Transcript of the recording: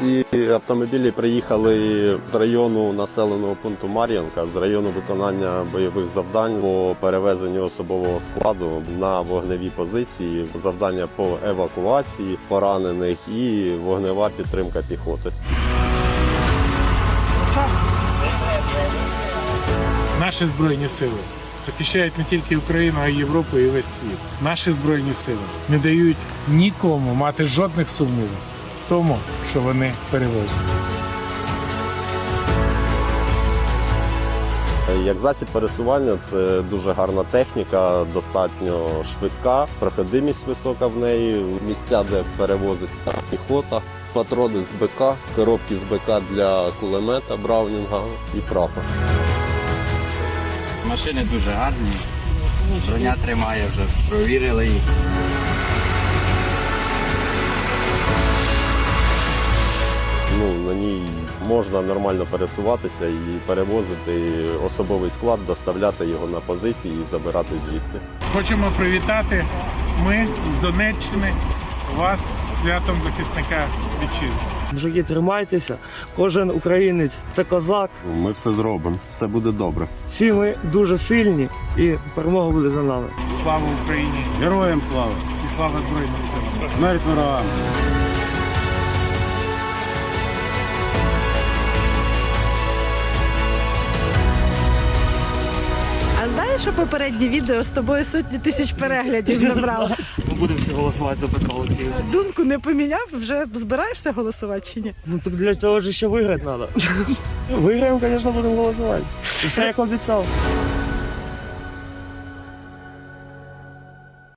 Ці автомобілі приїхали з району населеного пункту Мар'янка, з району виконання бойових завдань по перевезенню особового складу на вогневі позиції, завдання по евакуації поранених і вогнева підтримка піхоти. Наші збройні сили захищають не тільки Україну, а й Європу і весь світ. Наші збройні сили не дають нікому мати жодних сумнівів тому, що вони перевозять. Як засіб пересування це дуже гарна техніка, достатньо швидка, проходимість висока в неї, місця, де перевозиться піхота, патрони з БК, коробки з БК для кулемета Браунінга і прапор. Машини дуже гарні. Броня тримає вже, провірили їх. Можна нормально пересуватися і перевозити особовий склад, доставляти його на позиції і забирати звідти. Хочемо привітати ми з Донеччини вас святом захисника вітчизни. Мужики, тримайтеся. Кожен українець це козак. Ми все зробимо, все буде добре. Всі ми дуже сильні і перемога буде за нами. Слава Україні Героям слава! і слава Збройним силам! Смерть ворогам! Знаєш, що попереднє відео з тобою сотні тисяч переглядів набрало? Ми будемо всі голосувати за Петра Олексійовича. Думку не поміняв, вже збираєшся голосувати чи ні? Ну так для цього ж ще виграти треба. Виграємо, звісно, будемо голосувати. І все як обіцяв.